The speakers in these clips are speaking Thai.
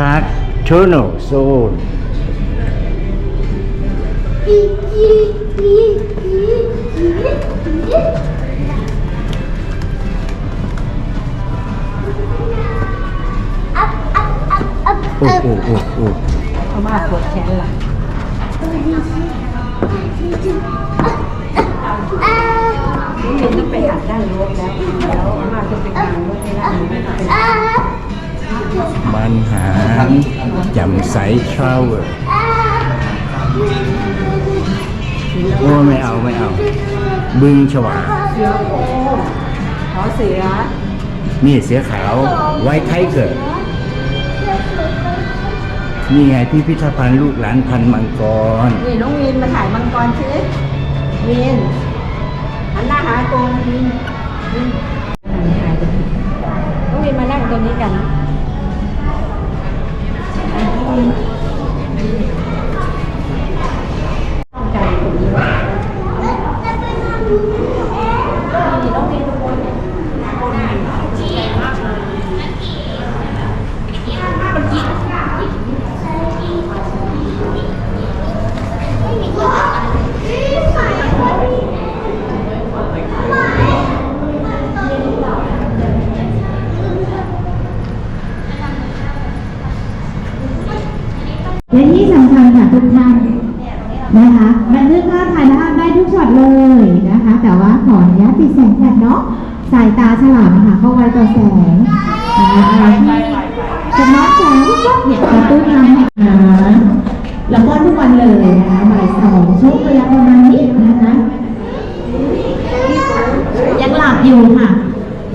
Shark Tunnel Zone โอ้โอ้โอ้โอ้เขามาปวดแขนหลังนี่ต้องไปหาด้านรถแล้วแล้วมาจะไปกลาง จำใสทราเวลโอ้ไม่เอาไม่เอา บึงฉวากขอเสือนี่เสือขาวไว้ไทเกิดนี่ไงพิพิธภัณฑ์ลูกหลานพันธุ์มังกร นี่น้องวินมาถ่ายมังกรชิวินหันหน้าหาโกงวินวินถ่ายน้องวินมานั่งตรงนี้กันใจตรงนี้นี่น้องวินทุกคน และที่สำคัญค่ะทุกท่านนะคะบันทึกภาพถ่ายภา พได้ทุกช็อตเลยนะคะ แต่ว่าขออนุญาตปิดแสงแฟลชเนาะสายตาฉลามอะคะเข้าไว้ต่อแสงนะคะอะไรที่จะน้อยแสงก็เนี่ยกระตุ้นทำให้อ่าแล้วก็ทุกวันเลยนะคะบ่ายสองช่วงเวลาประมาณนี้นะคะยังหลับอยู่ค่ะ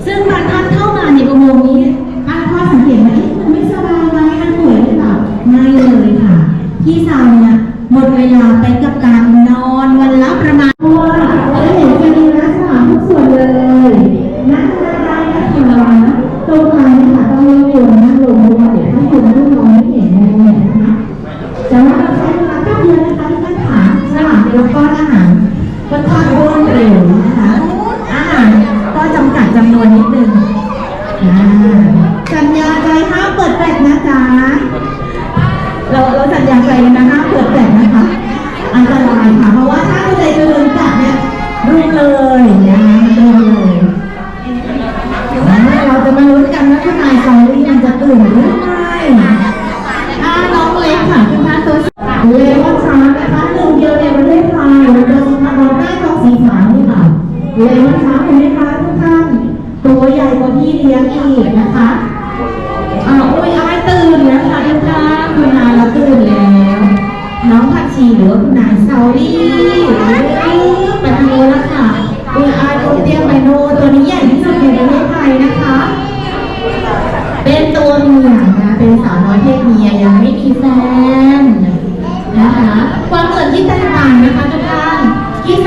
ซึ่งบางท่านเข้ามาในอุโมงค์นี้ตั้งข้อสังเกตว่าเอ๊ะมันไม่สบายไหมมันป่วยหรือเปล่าไม่เลยค่ะ พี่สาวเนี่ยหมดเวลาไปกับการ เนี่ยค่ะต้องเลือกตัวนั่งลงเพราะว่าเดี๋ยวถ้าคุณลูกนอนไม่เห็นแน่ๆนะคะแต่ว่าเราใช้เวลาแป๊บเดียวนะคะที่ท่านขาสลากเป็นก้อนอาหารค่อนข้างรวดเร็วนะคะอาหารก็จำกัดจำนวนนิดนึงอ่า อื่นหรือไม่อ่าน้องเล็กค่ะคุณท่านตัวเลมอนชาร์นะคะหนึ่งเดียวในประเทศไทยเราะมาลองได้กองสีขาวนี่ค่ะเลมอนชาร์เห็นไหมคะทุกท่านตัวใหญ่กว่าพี่เลี้ยงอีกนะคะอ่าโอ้ยอายตื่นแล้วค่ะทุกท่านคุณนายเราตื่นแล้ว น้องผักชีหรือว่าคุณนายซาลี่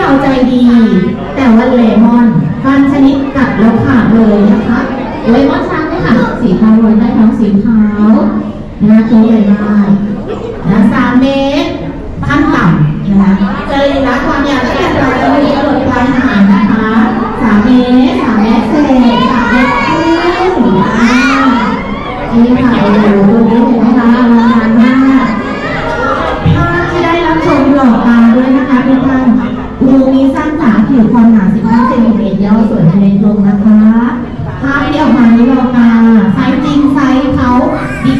เราใจดี แต่ว่าเลมอนฟันชนิดกัดแล้วขาดเลยนะคะเลมอนช้างเนี่ยค่ะสีขาวโรยใต้ท้องสีขาวนะตัวใหญ่มากนะสามเมตร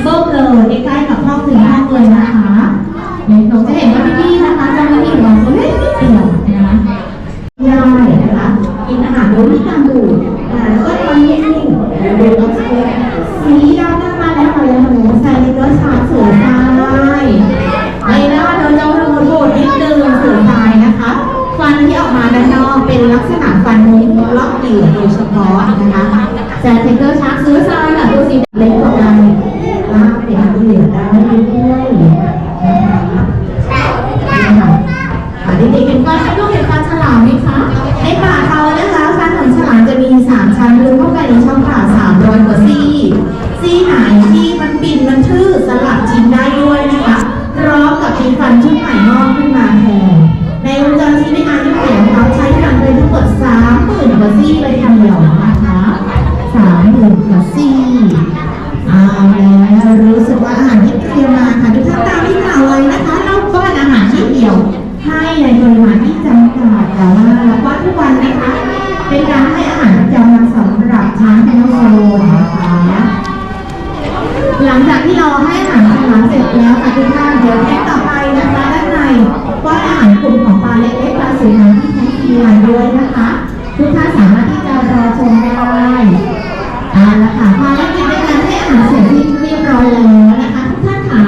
เบิ้มเลยใกล้ๆกับห้องถึงห้องเลยนะคะเนี่ยเราจะเห็นว่าพี่ๆนะคะจ้าหน้าที่ของเราก็เล็กนิดเดียวนะคะได้นะคะกินอาหารโดยที่การดูดอ่าแล้วก็ทำนิ่งๆดูดออกซิเจนสีดำนั่นมาแล้วค่ะแล้วหนูใส่ลิเกอร์ชาร์จเสือทรายในหน้าเราจะโรโบดนิดนึงสือทรายนะคะ ฟันที่ออกมาด้านนอกเป็นลักษณะฟันมุ้งล็อกเหยื่อโดยเฉพาะนะคะแต่เทคเกอร์ชาร์กซื้อทรายค่ะตัวสีเล็ก สามชั้นลึกเข้าไปในช่องผ่าสามร้อยกว่าซี่ซี่ไหนที่มันปิ่นมันทื่อสลับชิ้นได้ด้วยนะคะพร้อมกับมีฟันชุดใหม่งอกขึ้นมาแทนในวงจรชิ้นในงานที่เขียเขาใช้ฟันไปทั้งหมดสามหมื่นกว่าซี่เลยทีเดียวนะคะสามหมื่นกว่าซี่เอาแล้วรู้สึกว่าอาหารที่เตรียมมาค่ะทุกท่านตามที่กล่าวเลยนะคะเราก็อาหารที่เดียวให้ในปริมาณที่จำกัดแต่ว่าเราก็ทุกวันนะคะ ปลาเล็กๆปลาสวยงามที่แท้จริงด้วยนะคะ ทุกท่านสามารถที่จะรอชมได้เอาละค่ะภารกิจในการให้อาหารเสร็จที่เรียบร้อยแล้วนะคะทุกท่านขา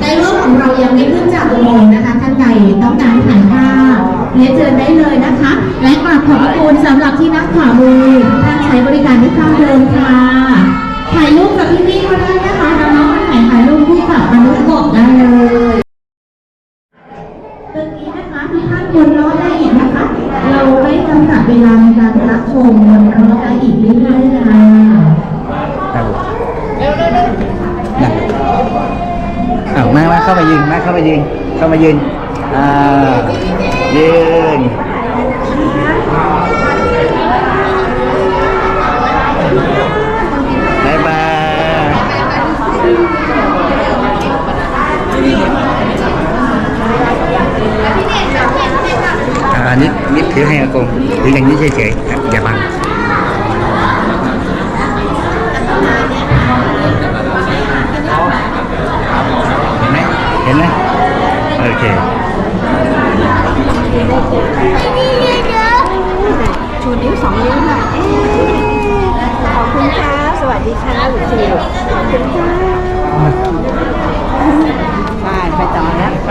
ไดเวอร์ของเรายังไม่ขึ้นจากอุโมงค์นะคะท่านใดต้องการถ่ายภาพเรียนเชิญได้เลยนะคะ และกราบขอบพระคุณสำหรับที่นั่งขวามือท่านใช้บริการที่ข้างเดินค่ะถ่ายรูปกับพี่ๆก็ได้นะคะน้องๆถ่ายถ่ายรูปคู่กับมนุษย์กบได้เลยตึกนี้นะคะทุกท่านวนรอบได้อีกนะคะ เราไม่จำกัดเวลาในการรับชมวนรอบได้อีกเรื่อยๆค่ะ ครับผมนั่ง อ้าวมามาเข้ามายืนมาเข้ามายืนเข้ามายืนอ่ายืนบายบายอ่านิดนิดถือให้อากงถืออย่างนี้เฉยๆอย่าบัง โอเคชูนิ้วสองนิ้วค่ะเอ๊ะขอบคุณค่ะ สวัสดีค่ะหลุดสิลูกขอบคุณค่ะไปไปต่อแล้วไป